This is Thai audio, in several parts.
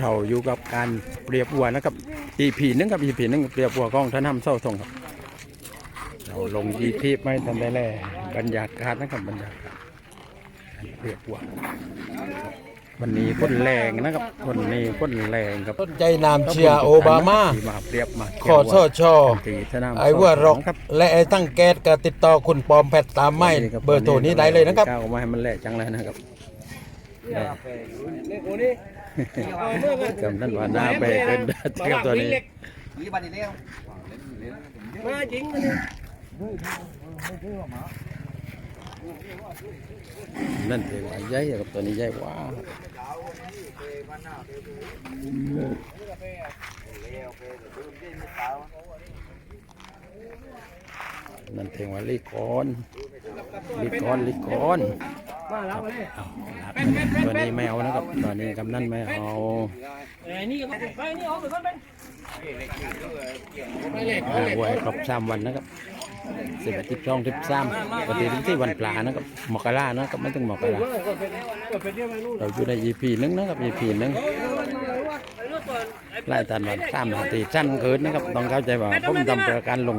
เราอยู่กับการเปรียบวัวนะครับ EP หนึงกับ EP หนึงเปรียบวัวกองท่านทำเศร้าทงครับ เราลงยีทีไม่ทันได้แล่บรรยากาศนะครับบรรยากาศการเปรียบวัววันนี้คนแรงนะครับวันนี้คนแรงครับต้นใจนามเชียร์โอบามาที่มาเปรียบมาขอชอชอตีท่านำไอ้ว่ารกครับและไอ้ตั้งแก๊สก็ติดต่อคุณปอมแพทย์ตามไม่เบอร์โทรนี้ได้เลยนะครับก้าวมาให้มันแหลกจังเลยนะครับ แหลกจำท่านว่าหน้าเบรกเป็นเทียบตัวนี้ยี่บันนี่เร็วมาจริงเลยนั่นเองว่าใหญ่กับตัวนี้ใหญ่กว่านั่นเองว่าลิคอนลิคอนลิคอน มาแล้วเลยเอาครับตัวนี้ไม่เอานะครับตัวนี้กำนันไม่เอาไอ้นี่ก็ไปนี่ออกไปก่อนเป็นอ่าไว้ครบสามวันนะครับสิบเอ็ดสิบสองสิบสามปกติถึงที่วันปลานะครับมกรานะครับไม่ถึงมกราก็เป็นก็เป็นเรื่องไม่รู้เราอยู่ใน EP หนึงนะครับ EP หนึงไอ้รถก่อนไอ้ไล่ตันวันสามนาทีสั้นเกินนะครับต้องเข้าใจว่าผมทำเพื่อการลง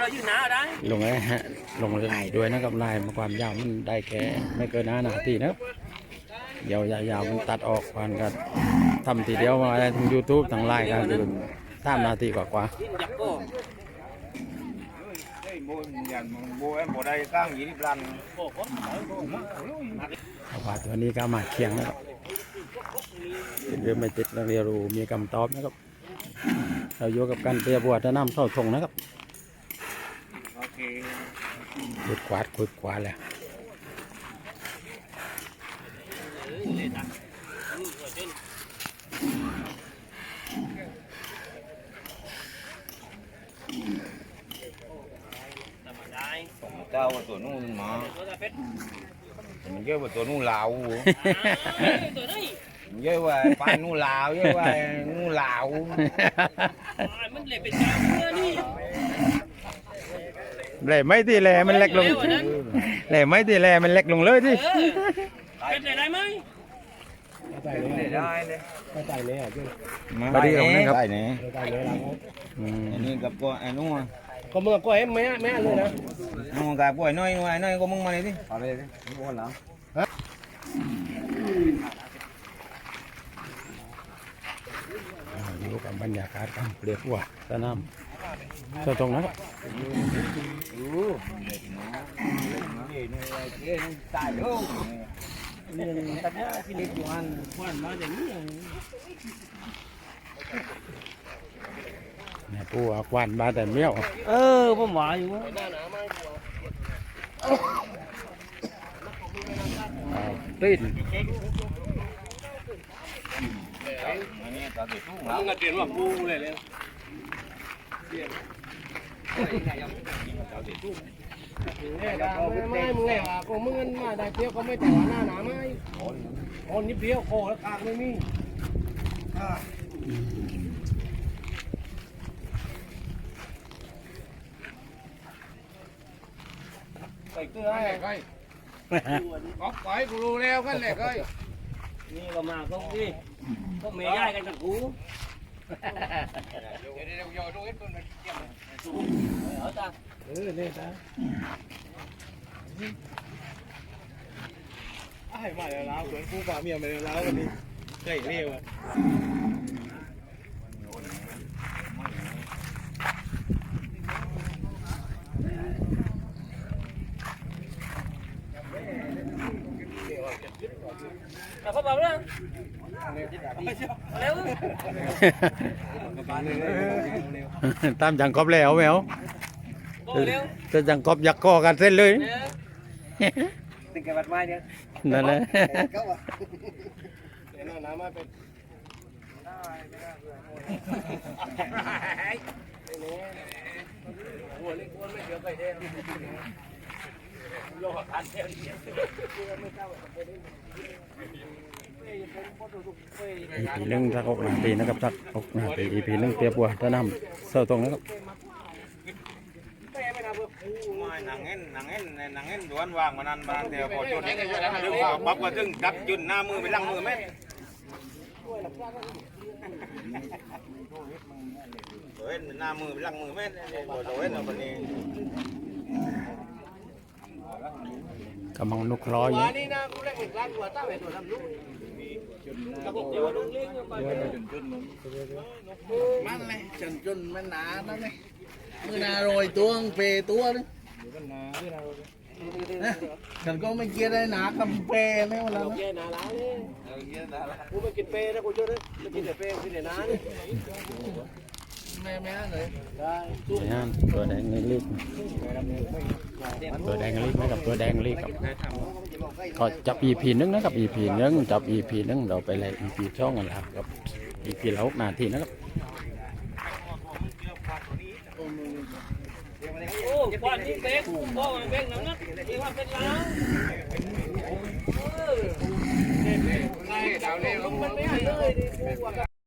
เรายืนหนาได้ลงไอ้ฮะลงลายด้วยนะครับลายมาความยาวมันได้แค่ไม่เกินห้านาทีนะครับยาวยาวๆมันตัดออกผ่านกันทำทีเดียวมาได้ทั้ง YouTube ทั้งไลน์กันคือสามนาทีกว่าที่อยากก็โบยันโบเอ็มโบได้ก้างยี่าว่าตัวนี้ก็มาเคียงนะครับเรือไม่ติดแล้วเรียรู้มีคำตอบนะครับเราอยู่กับการเตรียมบัวท่าน้ำเข้าทงนะครับ โอเคขุดกวาดขุดกวาดแหละได้เจ้าตัวนู้นมา แหล่ไม่ที่แหล่มันเล็กลงแหล่ไม่ที่แหล่มันเล็กลงเลยที่เออเป็นได้ไหมได้เลยตายเลยอะพอดีของนะครับได้เนี่ยตายเลยเราอืมอันนี้กับตัวไอ้นู้นก็เมื่อก็เอ็มแม่แม่เลยนะนู้นกับพวกไอ้น้อยไอ้น้อยก็มึงมาเลยดิเอาเลยดิมึงคนแล้วอ่าอยู่กับบรรยากาศการเปรียบวัวสนาม เจ้าตรงนะครับตายลูกนี่ตัดหญ้าที่เล็กอยู่อันควันมาอย่างนี้แม่ปู่อากวานมาแต่เมี่ยว เออผมหวาอยู่อ่าตีนอันนี้ตาติดลูกมึงก็เปลี่ยนว่าปูเลยเลยเนี่ยดา ไม่ไม่มึงไงวะก็มึงมาได้เปรี้ยวก็ไม่แต่ว่าหน้าหนาไม่อ๋อนี่เปรี้ยวโคแล้วกลางไม่มีใส่เกลือให้ก็ปล่อยกูรู้แล้วกันเลยก็นี่ก็มาก็พี่ก็เมย์ย่ายกันกับกู เออเนี่ยนะไอ้มาแล้วเราเหมือนกูฝ่าเมียมาแล้วเราวันนี้ใกล้เร็วอะ เอาเข้าไปเลยเร็วตามจังกอบแล้วแมวโบเร็วจะจังกอบอยากก่อกันเส้นเลย ติดกับบัดไม้เนี่ยนั่นแหละน้ำมาเป็นหัวเล็กหัวไม่เยอะไปเด้โยกขันเที่ยวเดียว อีพีหนึ่งสักหกนาทีนะครับสักหกนาทีอีพีหนึ่งเตียบัวท่าน้ำเศร้าตรงนะครับนังเอ็นนังเอ็นนังเอ็นดวนวางมานันบานเดียวพอจนดึงปั๊บก็ดึงดับยืนหน้ามือไปลังมือแม่ตัวเอ็นหน้ามือหลังมือแม่ตัวเอ็นเอาคนนี้กำลังนุกร้อยอยู่ มันเลยจนจนมันหนานั่นเลยมือนาโรยตัวเปตัวนึงฉันก็ไม่เกียร์ได้หนากำเปไม่วันละเกียร์หนาล้างนี่กูไม่กินเปนะกูช่วยนะไม่กินแต่เปกินแต่น้านี่แม่แม่เลยได้นี่ฮะตัวแดงนี่รีบตัวแดงรีบนะครับ ตัวแดงรีบครับก็จับ EP หนึงนะครับ EP หนึงจับ EP หนึงเราไปเลย EP ช่องกันแล้วครับ EP ละหกนาทีนะครับโอ้ควันนี่เป๊กพ่อมันเป๊กน้ำนักนี่ว่าเป็นล้างเออไล่ดาวเล่มันไม่ให้เลยดิ